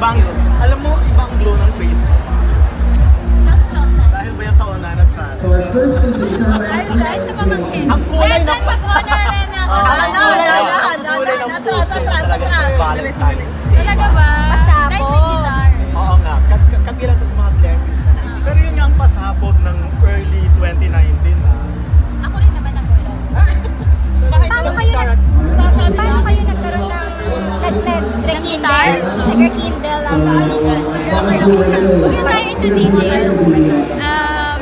ibang, alam mo, ibang glow ng face mo. Dahil ba yan sa Onana Chan? So our first speaker Ay, guys, sa pamangkin. Ang kulay na dyan mag-honoran ako. Ah, Ano, ang kulay- ano, ang ano, kulay ano, ng atras, atras. Valentine's Day. Talaga ba? Pasabog. Oo nga, kasi kabilang to sa mga blessings na. Pero yun nga ang pasabog ng early 2019 Na tayo into. Um,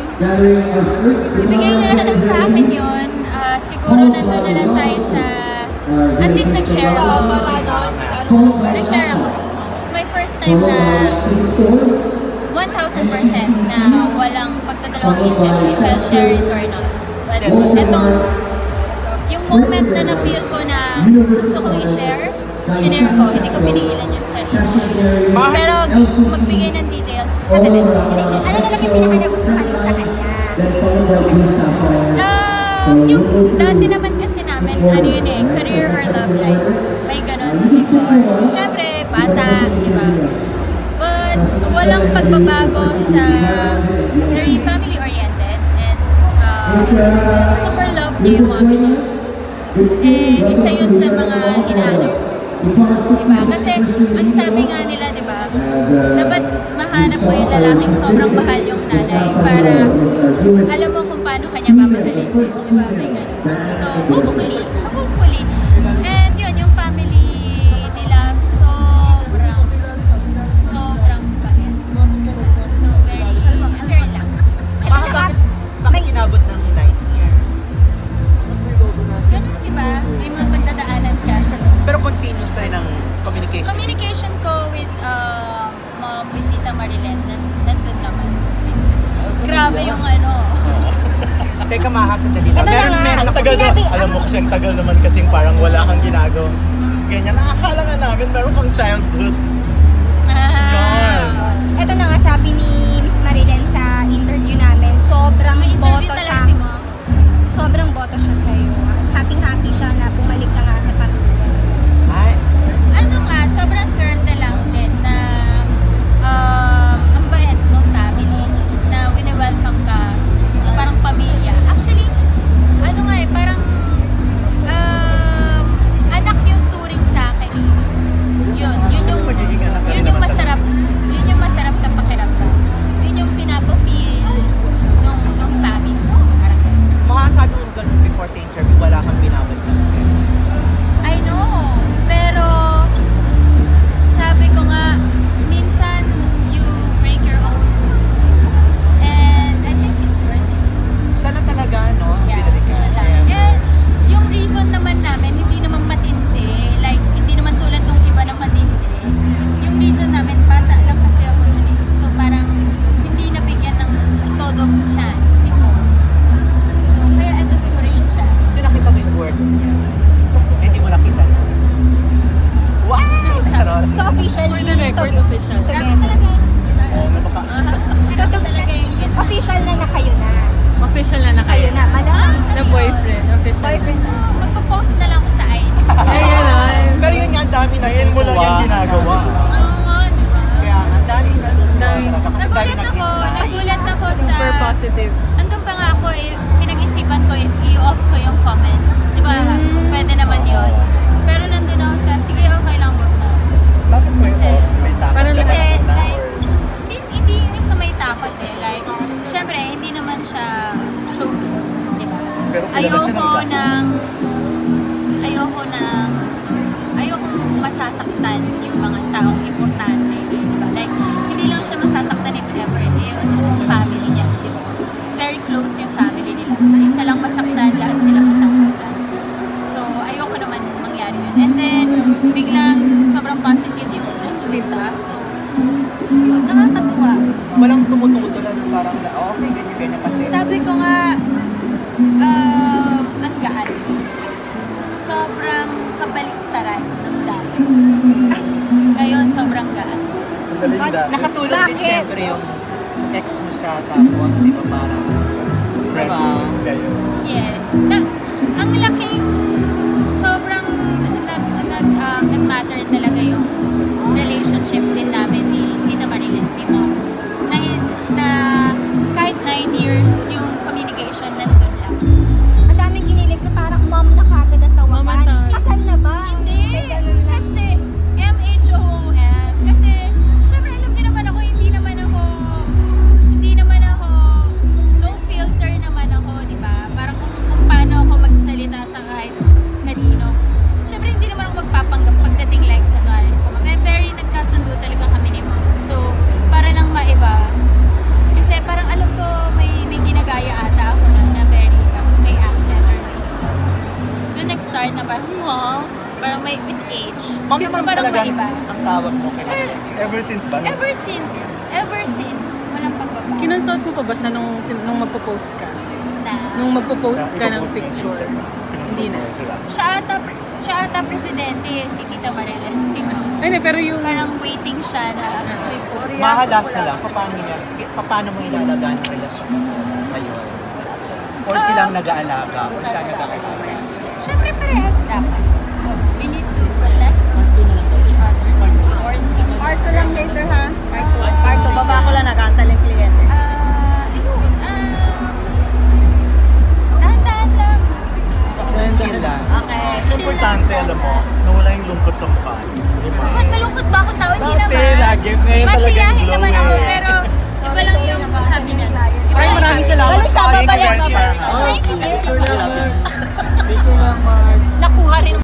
ibigay nyo na lang sa akin yun. Ah, siguro nandun na lang tayo sa... At least nag-share ako. Nag-share ako. It's my first time na 1,000% na walang pagkadalawang isip if I'll share it or not. But itong, yung moment na na-feel ko na gusto kong i-share, sinare ko, hindi ko pinigilan yung sarili. Pero magbigay ng details sa kanila. Ano na lang yung pinaka-nagustuhan mo sa kanya? Um, yung dati naman kasi namin, ano yun eh, career or love life. May ganun before. Siyempre, bata, di ba? But walang pagbabago sa very family-oriented and uh, super love niya yung mga Pinoy. Eh, isa yun sa mga hinahanap. Diba? Kasi ang sabi nga nila, di ba, dapat mahanap mo yung lalaking sobrang mahal yung nanay para alam mo kung paano kanya mamahalin. Di ba? So, hopefully, hopefully. Ano. Teka, mahasa sa dila. Ito na Meron, nga. meron Ang tagal na. sinabi- Alam mo kasi ang tagal naman kasing parang wala kang ginagawa. Ganyan, nakakala nga namin meron kang childhood. Ah. Ito na nga sabi ni boyfriend. Official. Boyfriend. Magpo-post na lang ako sa IG. Ay, gano'n. Pero yun nga, ang dami na Ngayon mo lang yung ginagawa. Masasaktan yung mga taong importante. Di ba? Like, hindi lang siya masasaktan if ever. Eh, yung buong family niya. Di ba? Very close yung family nila. Isa lang masaktan, lahat sila masasaktan. So, ayoko naman mangyari yun. And then, biglang sobrang positive yung resulta. So, yun, nakakatuwa. Walang tumututo na parang, na, oh, okay, ganyan, ganyan kasi. Sabi ko nga, um, ang gaan. Sobrang kabaliktaran ng. Ngayon, sobrang gaan. Dalinda. Nakatulog din Bakit? syempre yung ex mo siya, tapos di ba parang friends mo kayo. Yeah. Na, ang laking, sobrang nag, nag, um, nag-matter talaga yung relationship din namin nag-start na parang, wow, parang may with age. Ma'am so, naman talaga maiba. ang tawag mo kay well, Ever since ba? Ever since. Ever since. Walang pagbaba. Kinonsuot mo pa ba siya nung, nung magpo-post ka? Na. Nung magpo-post ka ng picture? Hindi na. Siya ata, siya ata presidente, eh, si Tita Marilen. Si Ay, na, pero yung... Parang waiting siya na ah. may post. Mahalas na lang. Paano, niya, paano mo ilalagaan ang relasyon ngayon? Or silang um, nag-aalaga? Or siya nag-aalaga? Siyempre parehas dapat. We need to protect each other, support each other. Part 2 lang later ha. Part 2. Ah, Part 2. Baba ko lang nag-aantal yung kliyente. Ah, yun, ah, dahan-dahan lang. Chill lang. Okay. Importante, alam mo, nawala yung lungkot sa mukha. Di ba? Ba't malungkot ba ako tao? Hindi Dati, naman. lagi. Ngayon talagang Masiyahin naman ako, eh. pero iba lang yung happiness. Ay, maraming salamat sa Balik Garcia. babalik. Thank you. barrio.